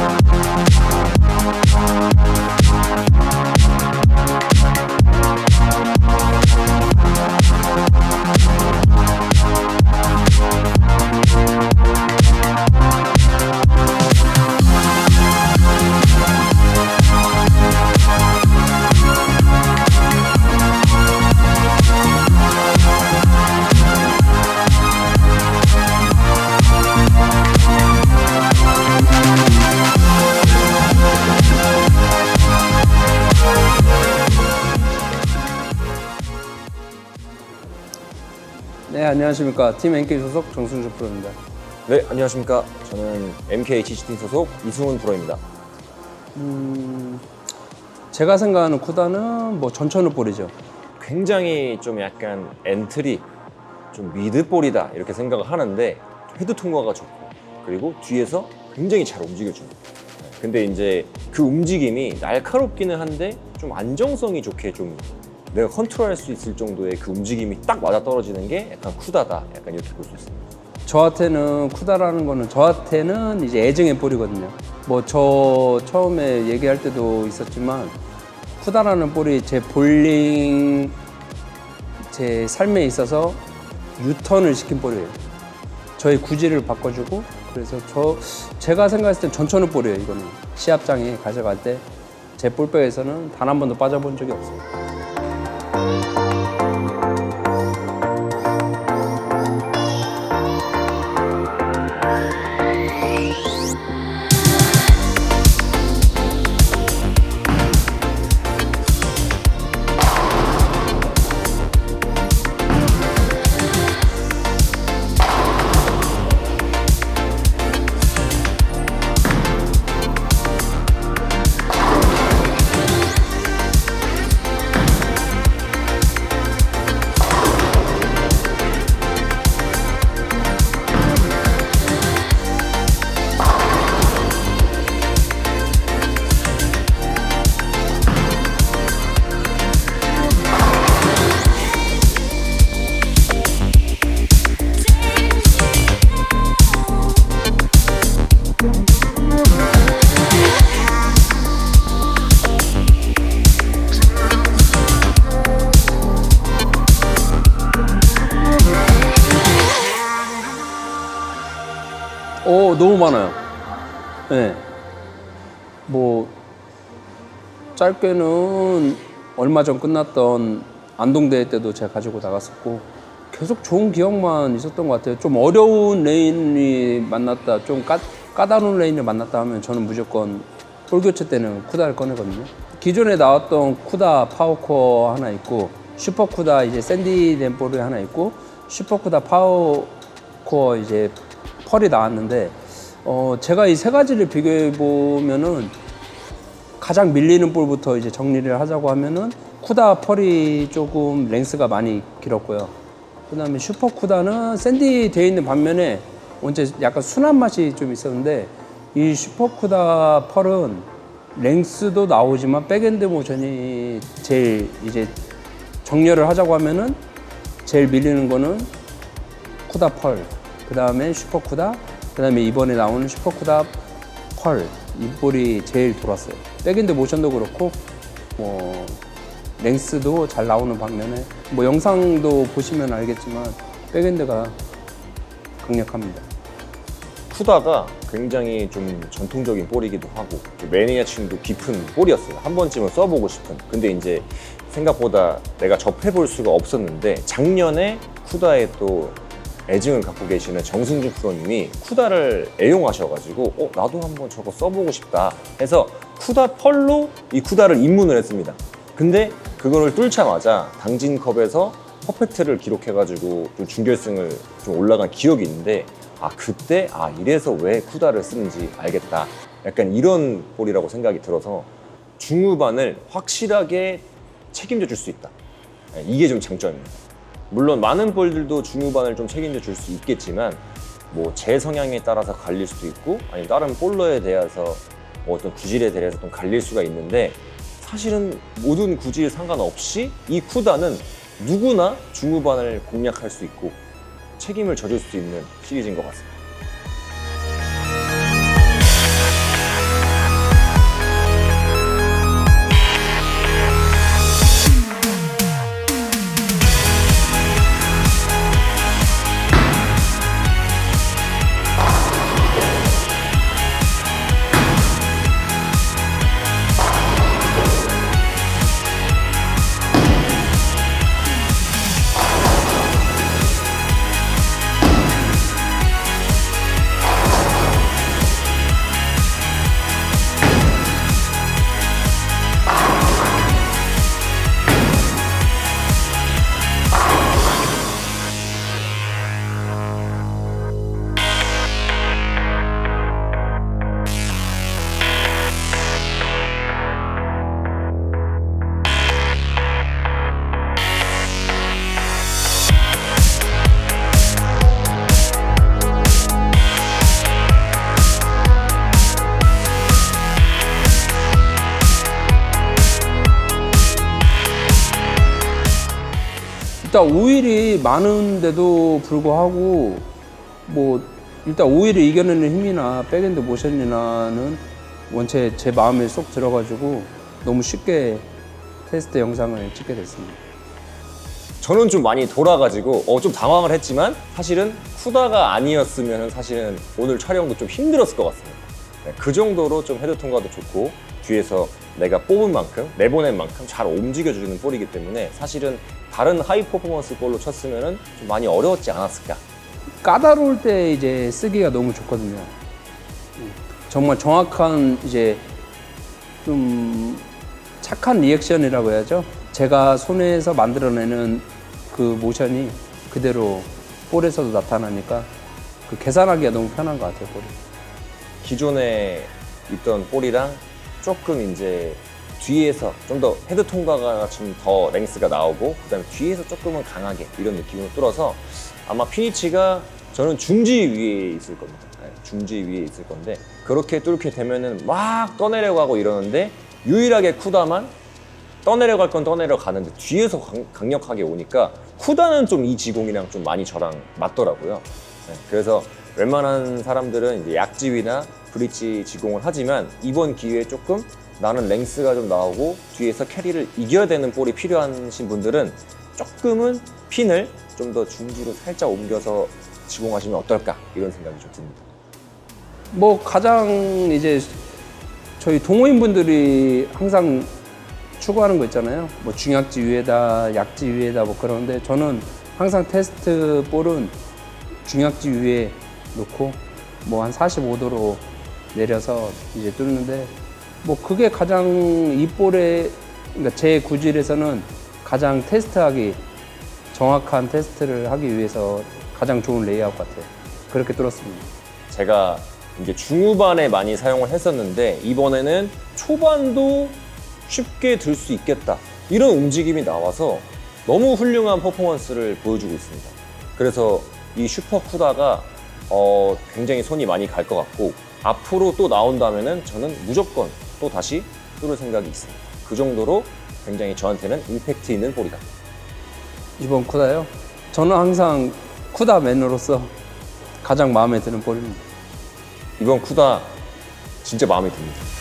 네, 안녕하십니까. 팀 NK 소속 정순주 프로입니다. 네, 안녕하십니까. 저는 MK 지시팀 소속 이승훈 프로입니다. 제가 생각하는 쿠다는 뭐 전천후 볼이죠. 굉장히 좀 약간 엔트리, 좀 미드볼이다 이렇게 생각을 하는데 헤드 통과가 좋고 그리고 뒤에서 굉장히 잘 움직여줍니다. 네, 근데 이제 그 움직임이 날카롭기는 한데 좀 안정성이 좋게 좀 내가 컨트롤할 수 있을 정도의 그 움직임이 딱 맞아 떨어지는 게 약간 쿠다다. 약간 이렇게 볼 수 있습니다. 저한테는 쿠다라는 거는 저한테는 이제 애증의 볼이거든요. 뭐 저 처음에 얘기할 때도 있었지만 쿠다라는 볼이 제 볼링 제 삶에 있어서 유턴을 시킨 볼이에요. 저의 구질을 바꿔주고 그래서 저 제가 생각했을 땐 전천후 볼이에요. 이거는 시합장에 가져갈 때 제 볼백에서는 단 한 번도 빠져본 적이 없어요. Thank you. 오 너무 많아요. 네. 뭐 짧게는 얼마 전 끝났던 안동대회 때도 제가 가지고 나갔었고 계속 좋은 기억만 있었던 것 같아요. 좀 어려운 레인이 만났다, 좀 까, 까다로운 레인을 만났다 하면 저는 무조건 볼 교체 때는 쿠다를 꺼내거든요. 기존에 나왔던 쿠다 파워코어 하나 있고 슈퍼 쿠다 이제 샌디 덴볼이 하나 있고 슈퍼 쿠다 파워코어 이제 펄이 나왔는데 어 제가 이 세 가지를 비교해 보면은 가장 밀리는 볼부터 이제 정리를 하자고 하면은 쿠다 펄이 조금 랭스가 많이 길었고요. 그다음에 슈퍼 쿠다는 샌디 돼 있는 반면에 언제 약간 순한 맛이 좀 있었는데 이 슈퍼 쿠다 펄은 랭스도 나오지만 백엔드 모션이 제일 이제 정렬을 하자고 하면은 제일 밀리는 거는 쿠다 펄, 그 다음에 슈퍼 쿠다, 그 다음에 이번에 나오는 슈퍼 쿠다 펄, 이 볼이 제일 돌았어요. 백인드 모션도 그렇고, 뭐, 랭스도 잘 나오는 반면에, 뭐, 영상도 보시면 알겠지만, 백인드가 강력합니다. 쿠다가 굉장히 좀 전통적인 볼이기도 하고 매니아층도 깊은 볼이었어요. 한 번쯤은 써보고 싶은. 근데 이제 생각보다 내가 접해볼 수가 없었는데 작년에 쿠다에 또 애증을 갖고 계시는 정승주 프로님이 쿠다를 애용하셔가지고 어 나도 한번 저거 써보고 싶다 해서 쿠다 펄로 이 쿠다를 입문을 했습니다. 근데 그거를 뚫자마자 당진컵에서 퍼펙트를 기록해가지고 좀 준결승을 좀 올라간 기억이 있는데 아 그때 아 이래서 왜 쿠다를 쓰는지 알겠다. 약간 이런 볼이라고 생각이 들어서 중후반을 확실하게 책임져 줄 수 있다. 네, 이게 좀 장점입니다. 물론 많은 볼들도 중후반을 좀 책임져 줄 수 있겠지만 뭐 제 성향에 따라서 갈릴 수도 있고 아니면 다른 볼러에 대해서 뭐 어떤 구질에 대해서 좀 갈릴 수가 있는데 사실은 모든 구질 상관없이 이 쿠다는 누구나 중후반을 공략할 수 있고 책임을 져줄 수 있는 시리즈인 것 같습니다. 일단 오일이 많은데도 불구하고 뭐 일단 오일을 이겨내는 힘이나 백엔드 모션이나는 원체 제 마음에 쏙 들어가지고 너무 쉽게 테스트 영상을 찍게 됐습니다. 저는 좀 많이 돌아가지고 어, 좀 당황을 했지만 사실은 쿠다가 아니었으면 사실은 오늘 촬영도 좀 힘들었을 것 같습니다. 네, 그 정도로 좀 헤드 통과도 좋고 뒤에서 내가 뽑은 만큼 내보낸 만큼 잘 움직여주는 볼이기 때문에 사실은 다른 하이 퍼포먼스 볼로 쳤으면 좀 많이 어려웠지 않았을까. 까다로울 때 이제 쓰기가 너무 좋거든요. 정말 정확한 이제 좀 착한 리액션이라고 해야죠. 제가 손에서 만들어내는 그 모션이 그대로 볼에서도 나타나니까 그 계산하기가 너무 편한 것 같아요, 볼이. 기존에 있던 볼이랑 조금 이제 뒤에서 좀 더 헤드 통과가 좀 더 랭스가 나오고 그다음에 뒤에서 조금은 강하게 이런 느낌으로 뚫어서 아마 피니치가 저는 중지 위에 있을 겁니다. 네, 중지 위에 있을 건데 그렇게 뚫게 되면은 막 떠내려가고 이러는데 유일하게 쿠다만 떠내려갈 건 떠내려가는데 뒤에서 강, 강력하게 오니까 쿠다는 좀 이 지공이랑 좀 많이 저랑 맞더라고요. 네, 그래서 웬만한 사람들은 이제 약지위나 브릿지 지공을 하지만 이번 기회에 조금 나는 랭스가 좀 나오고 뒤에서 캐리를 이겨야 되는 볼이 필요하신 분들은 조금은 핀을 좀 더 중지로 살짝 옮겨서 지공하시면 어떨까 이런 생각이 좀 듭니다. 뭐 가장 이제 저희 동호인분들이 항상 추구하는 거 있잖아요. 뭐 중약지 위에다, 약지 위에다 뭐 그러는데 저는 항상 테스트 볼은 중약지 위에 놓고 뭐 한 45도로 내려서 이제 뚫는데 뭐 그게 가장 이 볼에 그러니까 제 구질에서는 가장 테스트하기 정확한 테스트를 하기 위해서 가장 좋은 레이아웃 같아요. 그렇게 뚫었습니다. 제가 이제 중후반에 많이 사용을 했었는데 이번에는 초반도 쉽게 들 수 있겠다 이런 움직임이 나와서 너무 훌륭한 퍼포먼스를 보여주고 있습니다. 그래서 이 슈퍼 쿠다가 어, 굉장히 손이 많이 갈 것 같고 앞으로 또 나온다면은 저는 무조건 또 다시 뚫을 생각이 있습니다. 그 정도로 굉장히 저한테는 임팩트 있는 볼이다. 이번 쿠다요? 저는 항상 쿠다맨으로서 가장 마음에 드는 볼입니다. 이번 쿠다 진짜 마음에 듭니다.